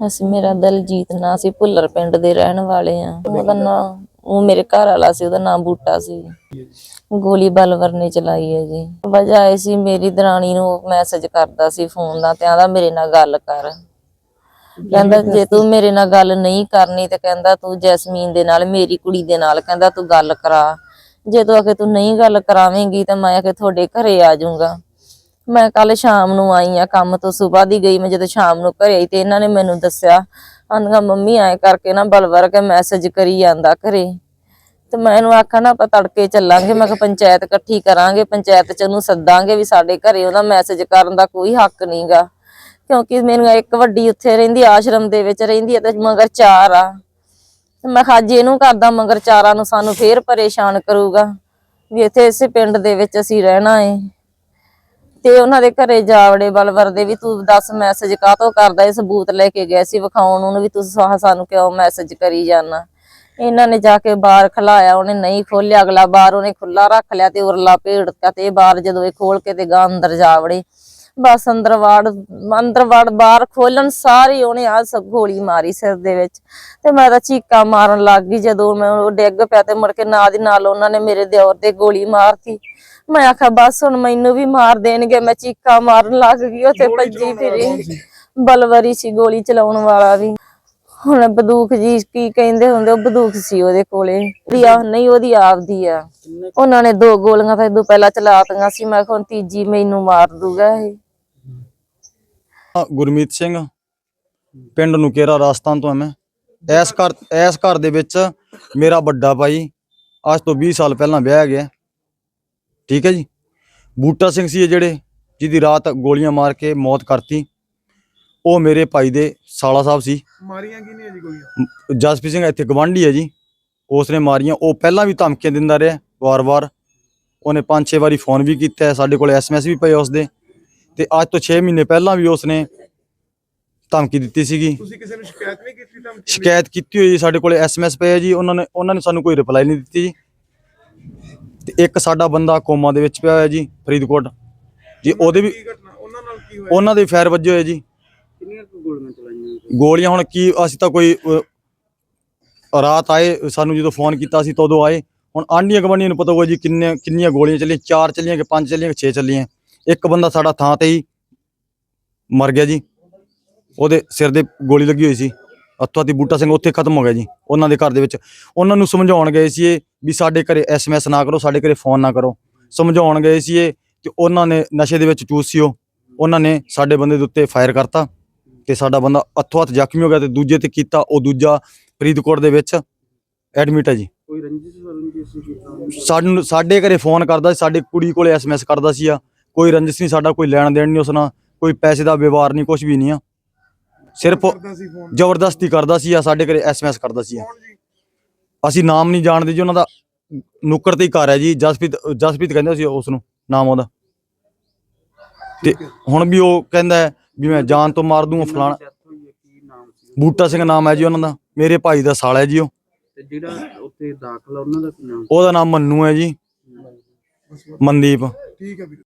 ਅਸੀਂ ਮੇਰਾ ਦਲਜੀਤ ਨਾਂ ਸੀ ਭੁੱਲਰ ਪਿੰਡ ਦੇ ਰਹਿਣ ਵਾਲੇ ਆ ਉਹਦਾ ਨਾਂ ਉਹ ਮੇਰੇ ਘਰ ਵਾਲਾ ਸੀ ਉਹਦਾ ਨਾਮ ਬੂਟਾ ਸੀ। ਗੋਲੀ ਬਲਵਰ ਨੇ ਚਲਾਈ ਹੈ ਜੀ। ਵਜ੍ਹਾ ਇਹ ਸੀ ਮੇਰੀ ਦਰਾਣੀ ਨੂੰ ਮੈਸੇਜ ਕਰਦਾ ਸੀ ਫੋਨ ਦਾ ਤੇ ਆਂਦਾ ਮੇਰੇ ਨਾਲ ਗੱਲ ਕਰ। ਕਹਿੰਦਾ ਜੇ ਤੂੰ ਮੇਰੇ ਨਾਲ ਗੱਲ ਨਹੀਂ ਕਰਨੀ ਤੇ ਕਹਿੰਦਾ ਤੂੰ ਜੈਸਮੀਨ ਦੇ ਨਾਲ ਮੇਰੀ ਕੁੜੀ ਦੇ ਨਾਲ ਕਹਿੰਦਾ ਤੂੰ ਗੱਲ ਕਰਾ। ਜੇ ਤੂੰ ਆਖੇ ਤੂੰ ਨਹੀਂ ਗੱਲ ਕਰਾਵੇਂਗੀ ਤਾਂ ਮੈਂ ਆਖੇ ਤੁਹਾਡੇ ਘਰੇ ਆ ਜਾਊਂਗਾ। ਮੈਂ ਕੱਲ ਸ਼ਾਮ ਨੂੰ ਆਈ ਆ, ਕੰਮ ਤੋਂ ਸਵੇਰ ਦੀ ਗਈ, ਮੈਂ ਜਦੋਂ ਸ਼ਾਮ ਨੂੰ ਘਰੇ ਆਈ ਤੇ ਇਹਨਾਂ ਨੇ ਮੈਨੂੰ ਦੱਸਿਆ। ਆਂਦੀਆਂ ਮੰਮੀ, ਐ ਕਰਕੇ ਨਾ ਬਲਵਰ ਕੇ ਮੈਸੇਜ ਕਰੀ ਜਾਂਦਾ ਘਰੇ। ਤੇ ਮੈਂ ਇਹਨੂੰ ਆਖਾਂ ਨਾ, ਆਪਾਂ ਤੜਕੇ ਚੱਲਾਂਗੇ। ਮੈਂ ਕਿਹਾ, ਪੰਚਾਇਤ ਇਕੱਠੀ ਕਰਾਂਗੇ, ਪੰਚਾਇਤ ਚ ਉਹਨੂੰ ਸੱਦਾਂਗੇ ਵੀ ਸਾਡੇ ਘਰੇ ਉਹਦਾ ਮੈਸੇਜ ਕਰਨ ਦਾ ਕੋਈ ਹੱਕ ਨਹੀਂਗਾ ਕਿਉਂਕਿ ਮੈਨੂੰ ਇੱਕ ਵੱਡੀ ਉੱਥੇ ਰਹਿੰਦੀ, ਆਸ਼ਰਮ ਦੇ ਵਿੱਚ ਰਹਿੰਦੀ ਹੈ ਤੇ ਮਗਰ ਚਾਰ ਆ। ਤੇ ਮੈਂ ਕਿਹਾ ਇਹਨੂੰ ਕਰਦਾ ਮਗਰ ਚਾਰਾਂ ਨੂੰ ਸਾਨੂੰ ਫੇਰ ਪਰੇਸ਼ਾਨ ਕਰੂਗਾ ਵੀ ਇੱਥੇ ਇਸੇ ਪਿੰਡ ਦੇ ਵਿੱਚ ਅਸੀਂ ਰਹਿਣਾ ਏ। ਤੇ ਉਹਨਾਂ ਦੇ ਘਰੇ ਜਾਵੜੇ ਬਲਵਰ ਦੇ ਵੀ ਤੂੰ ਦੱਸ ਮੈਸੇਜ ਕਾਹਤੋਂ ਕਰਦਾ? ਇਹ ਸਬੂਤ ਲੈ ਕੇ ਗਏ ਸੀ ਵਿਖਾਉਣ ਉਹਨੂੰ ਵੀ ਤੂੰ ਸਾਨੂੰ ਕਿਉਂ ਮੈਸੇਜ ਕਰੀ ਜਾਣਾ ਇਹਨਾਂ ਨੇ ਜਾ ਕੇ ਬਾਹਰ ਖਲਾਇਆ, ਉਹਨੇ ਨਹੀਂ ਖੋਲਿਆ ਅਗਲਾ ਬਾਹਰ ਉਹਨੇ ਖੁੱਲਾ ਰੱਖ ਲਿਆ ਤੇ ਉਰਲਾ ਭੇੜਤਾ ਤੇ ਇਹ ਬਾਹਰ ਜਦੋਂ ਇਹ ਖੋਲ ਕੇ ਤੇ ਗਾਂ ਅੰਦਰ ਜਾਵੜੇ ਬਸ ਅੰਦਰ ਵਾੜ ਅੰਦਰ ਵਾੜ, ਬਾਹਰ ਖੋਲਣ ਸਾਰੀ ਉਹਨੇ ਆ ਸਭ ਗੋਲੀ ਮਾਰੀ ਸਿਰ ਦੇ ਵਿੱਚ। ਤੇ ਮੈਂ ਤਾਂ ਚੀਕਾਂ ਮਾਰਨ ਲੱਗ ਗਈ ਜਦੋਂ ਮੈਂ ਉਹ ਡਿੱਗ ਪਿਆ ਤੇ ਮੁੜ ਕੇ ਨਾਲ ਦੀ ਨਾਲ ਉਹਨਾਂ ਨੇ ਮੇਰੇ ਦਿਓਰ ਤੇ ਗੋਲੀ ਮਾਰਤੀ। ਮੈਂ ਆਖਿਆ ਬਸ ਹੁਣ ਮੈਨੂੰ ਵੀ ਮਾਰ ਦੇਣਗੇ ਮੈਂ ਚੀਕਾਂ ਮਾਰਨ ਲੱਗ ਗਈ ਉੱਥੇ ਭੱਜੀ ਫਿਰੀ। ਬਲਵਰੀ ਸੀ ਗੋਲੀ ਚਲਾਉਣ ਵਾਲਾ ਵੀ। ਹੁਣ ਬੰਦੂਕ ਜੀ ਕੀ ਕਹਿੰਦੇ ਹੁੰਦੇ ਉਹ ਬੰਦੂਕ ਸੀ ਉਹਦੇ ਕੋਲੇ। ਉਹਦੀ ਆ ਨਹੀਂ ਉਹਦੀ ਆਪਦੀ ਆ। ਉਹਨਾਂ ਨੇ ਦੋ ਗੋਲੀਆਂ ਤਾਂ ਇਦੋਂ ਪਹਿਲਾਂ ਚਲਾਤੀਆਂ ਸੀ ਮੈਂ ਹੁਣ ਤੀਜੀ ਮੈਨੂੰ ਮਾਰ ਦੂਗਾ ਇਹ। ਗੁਰਮੀਤ ਸਿੰਘ ਪਿੰਡ ਨੁਕੇਰਾ ਰਾਜਸਥਾਨ ਤੋਂ ਮੈਂ। ਇਸ ਘਰ ਇਸ ਘਰ ਦੇ ਵਿੱਚ ਮੇਰਾ ਵੱਡਾ ਭਾਈ ਅੱਜ ਤੋਂ 20 ਸਾਲ ਪਹਿਲਾਂ ਵਿਆਹ ਗਿਆ। ਠੀਕ ਹੈ ਜੀ। ਬੂਟਾ ਸਿੰਘ ਸੀ ਜਿਹੜੇ ਜਿਹਦੀ ਰਾਤ ਗੋਲੀਆਂ ਮਾਰ ਕੇ ਮੌਤ ਕਰਤੀ। ਉਹ ਮੇਰੇ ਭਾਈ ਦੇ ਸਾਲਾ ਸਾਹਿਬ ਸੀ। ਮਾਰੀਆਂ ਕੀ ਨੇ ਜੀ ਗੋਲੀਆਂ? ਜਸਪ੍ਰੀਤ ਸਿੰਘ ਇੱਥੇ ਗਵਾਂਢੀ ਹੈ ਜੀ। ਉਸ ਨੇ ਮਾਰੀਆਂ। ਉਹ ਪਹਿਲਾਂ ਵੀ ਧਮਕੀਆਂ ਦਿੰਦਾ ਰਿਹਾ ਵਾਰ-ਵਾਰ। ਉਹਨੇ ਪੰਜ ਛੇ ਵਾਰੀ ਫੋਨ ਵੀ ਕੀਤਾ ਸਾਡੇ ਕੋਲ ਐਸਐਮਐਸ ਵੀ ਪਏ ਉਸ ਦੇ ਤੇ ਅੱਜ ਤੋਂ 6 ਮਹੀਨੇ ਪਹਿਲਾਂ ਵੀ ਉਸ ਨੇ ਧਮਕੀ ਦਿੱਤੀ ਸੀਗੀ। ਤੁਸੀਂ ਕਿਸੇ ਨੂੰ ਸ਼ਿਕਾਇਤ ਨਹੀਂ ਕੀਤੀ ਤਾਂ ਸ਼ਿਕਾਇਤ ਕੀਤੀ ਹੋਈ ਸਾਡੇ ਕੋਲ ਐਸਐਮਐਸ ਪਏ ਜੀ। ਉਹਨਾਂ ਨੇ ਉਹਨਾਂ ਨੇ ਸਾਨੂੰ ਕੋਈ ਰਿਪਲਾਈ ਨਹੀਂ ਦਿੱਤੀ ਜੀ। ਤੇ ਇੱਕ ਸਾਡਾ ਬੰਦਾ ਕੋਮਾ ਦੇ ਵਿੱਚ ਪਿਆ ਹੋਇਆ ਜੀ ਫਰੀਦਕੋਟ। ਜੀ ਉਹਦੇ ਵੀ ਘਟਨਾ ਉਹਨਾਂ ਨਾਲ ਕੀ ਹੋਇਆ? ਉਹਨਾਂ ਦੇ ਫਾਇਰ ਵੱਜੇ ਹੋਏ ਜੀ। ਕਿੰਨੀਆਂ ਗੋਲੀਆਂ ਚਲਾਈਆਂ ਗੋਲੀਆਂ ਹੁਣ ਕੀ ਅਸੀਂ ਤਾਂ ਕੋਈ ਰਾਤ ਆਏ ਸਾਨੂੰ ਜਦੋਂ ਫੋਨ ਕੀਤਾ ਸੀ ਤਾਂ ਉਦੋਂ ਆਏ। ਹੁਣ ਆਂਢੀਆਂ ਗਵਾਂਢੀਆਂ ਨੂੰ ਪਤਾ ਹੋਊਗਾ ਜੀ ਕਿੰਨੇ ਕਿੰਨੀਆਂ ਗੋਲੀਆਂ ਚੱਲੀਆਂ ਚਾਰ ਚੱਲੀਆਂ ਕਿ ਪੰਜ ਚੱਲੀਆਂ ਕਿ ਛੇ ਚੱਲੀਆਂ। ਇੱਕ ਬੰਦਾ ਸਾਡਾ ਥਾਂ ਤੇ ਹੀ ਮਰ ਗਿਆ ਜੀ। ਉਹਦੇ ਸਿਰ ਦੇ ਗੋਲੀ ਲੱਗੀ ਹੋਈ ਸੀ। ਅੱਤੋਂ ਦੀ ਬੂਟਾ ਸਿੰਘ ਉੱਥੇ ਖਤਮ ਹੋ ਗਿਆ ਜੀ ਉਹਨਾਂ ਦੇ ਘਰ ਦੇ ਵਿੱਚ। ਉਹਨਾਂ ਨੂੰ ਸਮਝਾਉਣ ਗਏ ਸੀ ਇਹ ਵੀ ਸਾਡੇ ਘਰੇ ਐਸਐਮਐਸ ਨਾ ਕਰੋ ਸਾਡੇ ਘਰੇ ਫੋਨ ਨਾ ਕਰੋ। ਸਮਝਾਉਣ ਗਏ ਸੀ ਇਹ ਤੇ ਉਹਨਾਂ ਨੇ ਨਸ਼ੇ ਦੇ ਵਿੱਚ ਚੂਸ ਸੀ ਉਹ ਉਹਨਾਂ ਨੇ ਸਾਡੇ ਬੰਦੇ ਦੇ ਉੱਤੇ ਫਾਇਰ ਕਰਤਾ ਤੇ ਸਾਡਾ ਬੰਦਾ ਹੱਥੋਂ ਹੱਥ ਜ਼ਖਮੀ ਹੋ ਗਿਆ ਤੇ ਦੂਜੇ ਤੇ ਕੀਤਾ ਉਹ ਦੂਜਾ ਫਰੀਦਕੋਟ ਦੇ ਵਿੱਚ ਐਡਮਿਟ ਹੈ ਜੀ। ਕੋਈ ਰੰਜਿਸ਼ ਰੰਜਿਸ਼ ਸੀ ਕੀਤਾ ਸਾਨੂੰ ਸਾਡੇ ਘਰੇ ਫੋਨ ਕਰਦਾ ਸੀ ਸਾਡੇ ਕੁੜੀ ਕੋਲੇ ਐਸਐਮਐਸ ਕਰਦਾ ਸੀ ਆ ਕੋਈ ਰੰਜਿਸ਼ ਨਹੀਂ ਸਾਡਾ ਕੋਈ ਲੈਣ ਦੇਣ ਨਹੀਂ ਉਸ ਨਾਲ ਕੋਈ ਪੈਸੇ ਦਾ ਵਿਵਹਾਰ ਨਹੀਂ ਕੁਝ ਵੀ ਨਹੀਂ ਆ। ਸਿਰਫ ਕਰਦਾ ਸੀ ਫੋਨ। ਜ਼ਬਰਦਸਤੀ ਕਰਦਾ ਸੀ ਆ ਸਾਡੇ ਘਰੇ ਐਸਐਮਐਸ ਕਰਦਾ ਸੀ ਆ ਕੌਣ ਜੀ? ਅਸੀਂ ਨਾਮ ਨਹੀਂ ਜਾਣਦੇ ਜੀ ਉਹਨਾਂ ਦਾ ਨੁੱਕੜ ਤੇ ਹੀ ਘਰ ਹੈ ਜੀ ਜਸਪ੍ਰੀਤ ਜਸਪ੍ਰੀਤ ਕਹਿੰਦੇ ਸੀ ਉਸ ਨੂੰ ਨਾਮ ਉਹਦਾ। ਤੇ ਠੀਕ ਹੈ। ਹੁਣ ਵੀ ਉਹ ਕਹਿੰਦਾ ਹੈ ਵੀ ਮੈਂ ਜਾਨ ਤੋਂ ਮਾਰ ਦੂੰਗਾ ਫਲਾਣਾ ਕੀ ਨਾਮ ਸੀ ਬੂਟਾ ਸਿੰਘ ਨਾਮ ਹੈ ਜੀ ਉਹਨਾਂ ਦਾ ਮੇਰੇ ਭਾਈ ਦਾ ਸਾਲਾ ਹੈ ਜੀ ਉਹ। ਤੇ ਜਿਹੜਾ ਉੱਥੇ ਦਾਖਲ ਉਹਨਾਂ ਦਾ ਕੀ ਨਾਮ ਉਹਦਾ ਨਾਮ ਮੰਨੂ ਹੈ ਜੀ ਮਨਦੀਪ। ਠੀਕ ਹੈ ਵੀਰ।